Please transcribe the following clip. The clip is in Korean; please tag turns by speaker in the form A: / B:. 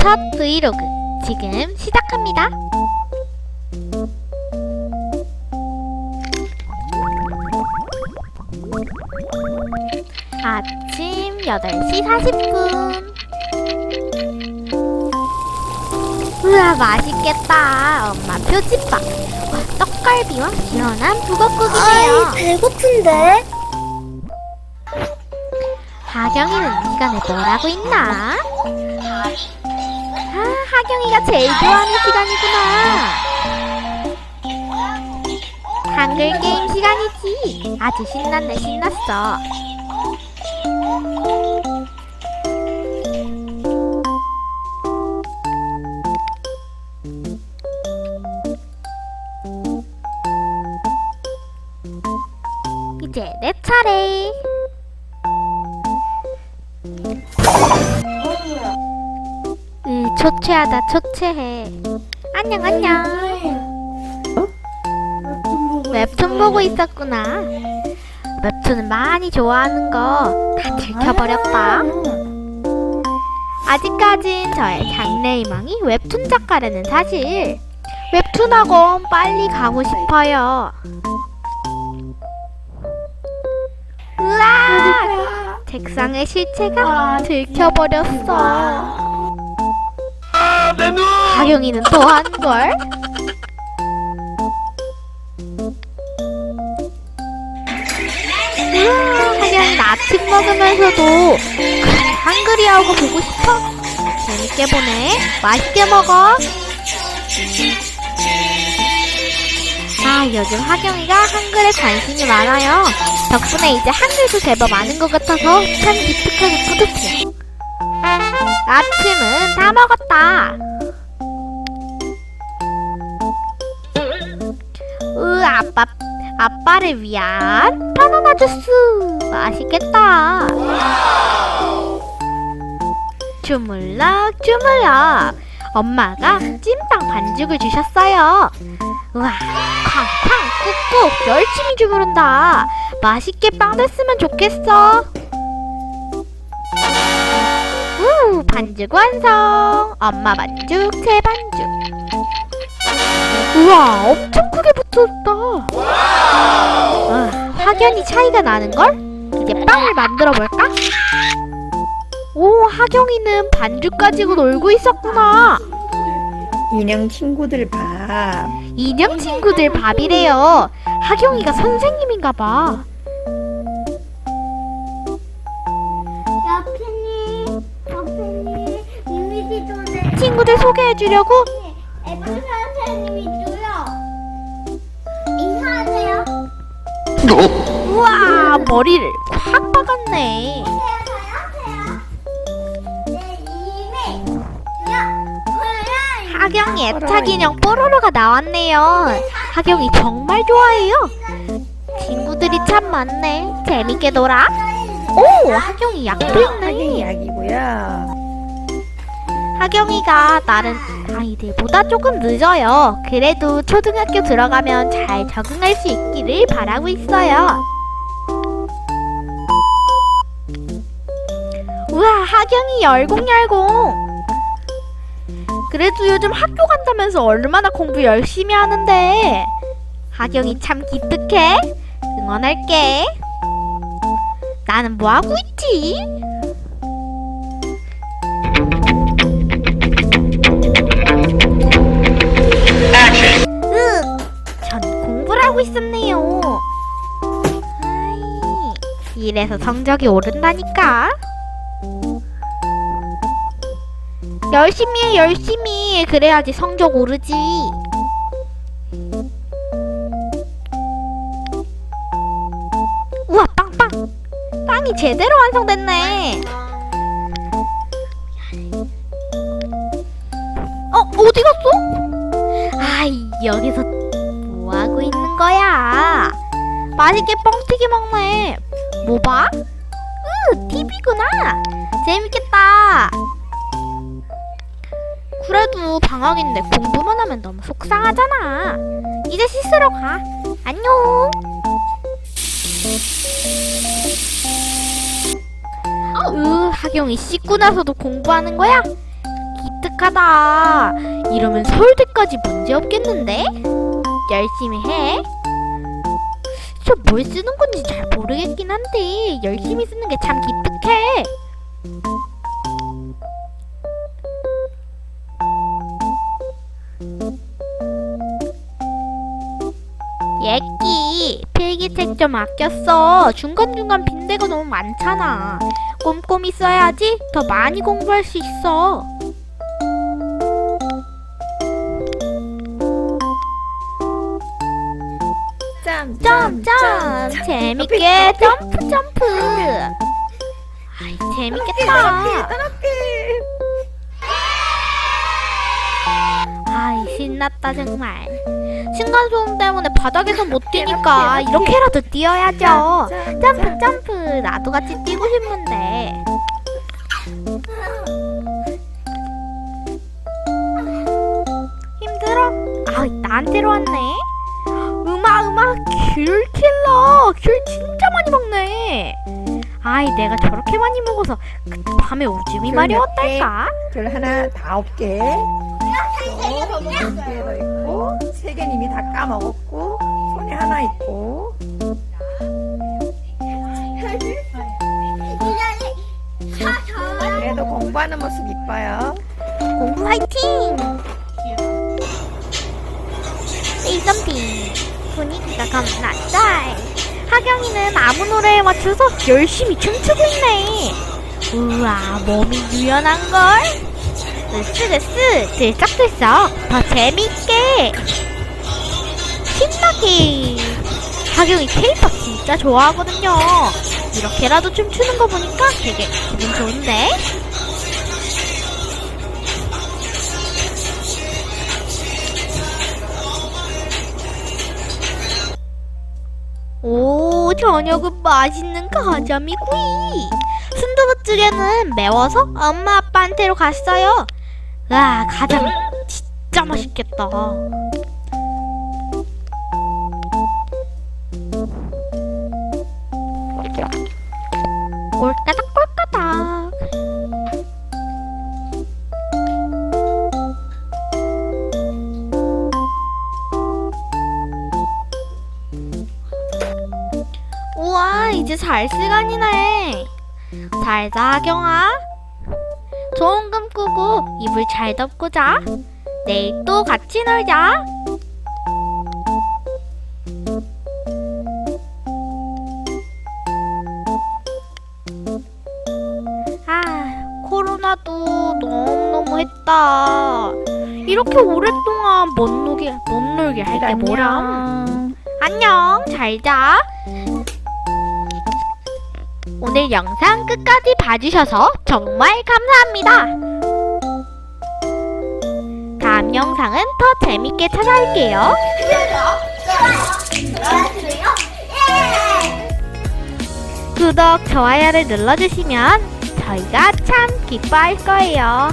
A: 첫 브이로그 지금 시작합니다. 아침 8시 40분. 우와, 맛있겠다. 엄마 표지밥. 와, 떡갈비와 시원한 북엇국이네요.
B: 아이 배고픈데?
A: 하경이는 이 시간에 뭘 하고 있나? 아, 하경이가 제일 좋아하는 시간이구나. 한글 게임 시간이지. 아주 신났네, 신났어. 이제 내 차례. 초췌하다, 초췌해. 안녕, 안녕. 웹툰 보고 있었구나. 웹툰은 많이 좋아하는 거 다 들켜버렸다. 아직까진 저의 장래희망이 웹툰 작가라는 사실. 웹툰 학원 빨리 가고 싶어요. 으아! 책상의 실체가 들켜버렸어. 하경이는 또 한걸? 우와, 하경이는 아침 먹으면서도 한글이 하고 보고 싶어? 재밌게 보네. 맛있게 먹어. 아, 요즘 하경이가 한글에 관심이 많아요. 덕분에 이제 한글도 제법 아는 것 같아서 참 기특하고 뿌듯해. 아침은 다 먹었다. 으, 아빠, 아빠를 위한 바나나 주스. 맛있겠다. 주물럭, 주물럭. 엄마가 찐빵 반죽을 주셨어요. 우와, 쾅쾅, 꾹꾹, 열심히 주무른다. 맛있게 빵 됐으면 좋겠어. 반죽 완성. 엄마 반죽, 새 반죽. 우와, 엄청 크게 붙었다. 아, 확연히 차이가 나는걸? 이제 빵을 만들어 볼까? 오, 하경이는 반죽 가지고 놀고 있었구나.
B: 인형 친구들 밥.
A: 인형 친구들 밥이래요. 하경이가 선생님인가 봐. 친구들 소개해 주려고
C: F 선생님이 줘요. 인사하세요.
A: 우와, 머리를 확 박았네. 하경이 애착 인형 뽀로로가 나왔네요. 하경이 정말 좋아해요. 친구들이 참 많네. 재밌게 놀아. 오, 하경이 약도 있네.
B: 약이고요.
A: 하경이가 다른 아이들보다 조금 늦어요. 그래도 초등학교 들어가면 잘 적응할 수 있기를 바라고 있어요. 우와, 하경이 열공열공. 그래도 요즘 학교 간다면서 얼마나 공부 열심히 하는데. 하경이 참 기특해. 응원할게. 나는 뭐 하고 있지? 하고 있었네요. 이래서 성적이 오른다니까. 열심히 해, 열심히. 그래야지 성적 오르지. 우와, 빵빵. 빵이 제대로 완성됐네. 어, 어디 갔어? 아이 여기서 거야? 맛있게 뻥튀기 먹네. 뭐 봐? 으, TV구나. 재밌겠다. 그래도 방학인데 공부만 하면 너무 속상하잖아. 이제 씻으러 가. 안녕. 으, 하경이 씻고 나서도 공부하는 거야? 기특 착하다. 이러면 서울대까지 문제 없겠는데? 열심히 해. 저 뭘 쓰는 건지 잘 모르겠긴 한데 열심히 쓰는 게 참 기특해. 예끼 필기책 좀 아꼈어. 중간중간 빈대가 너무 많잖아. 꼼꼼히 써야지 더 많이 공부할 수 있어.
B: 점,
A: 점점 재밌게 점프 점프. 아이 재밌겠다. 아이 신났다 정말. 층간 소음 때문에 바닥에서 못 뛰니까 이렇게라도 뛰어야죠. 점프 점프 나도 같이 뛰고 싶은데. 힘들어? 아 나한테로 왔네. 음악 음악 귤 킬러 귤 진짜 많이 먹네. 아이 내가 저렇게 많이 먹어서 그때 밤에 오줌이
B: 귤
A: 마려
B: 몇
A: 왔달까?
B: 귤 하나 다 개. 몇 개도 있고 세 개는 이미 다 까먹었고 손에 하나 있고 그래도 공부하는 모습 이뻐요.
A: 공부 화이팅! 세이점핑 분위기가 겁나 짤. 하경이는 아무 노래에 맞춰서 열심히 춤추고 있네. 우와 몸이 유연한걸. 으쓱으쓱 들썩들썩. 더 재밌게. 신나게. 하경이 케이팝 진짜 좋아하거든요. 이렇게라도 춤추는 거 보니까 되게 기분 좋은데 저녁은 맛있는 가자미 구이. 순두부찌개는 매워서 엄마 아빠한테로 갔어요. 와, 가자미 진짜 맛있겠다. 꼴까닥. 이제 잘 시간이네. 잘자 하경아. 좋은 꿈 꾸고 이불 잘 덮고 자. 내일 또 같이 놀자. 아 코로나도 너무너무 했다. 이렇게 오랫동안 못 놀게 못 놀게 할 때 뭐람? 안녕, 잘 자. 오늘 영상 끝까지 봐주셔서 정말 감사합니다. 다음 영상은 더 재밌게 찾아올게요. 구독, 좋아요를 눌러주시면 저희가 참 기뻐할 거예요.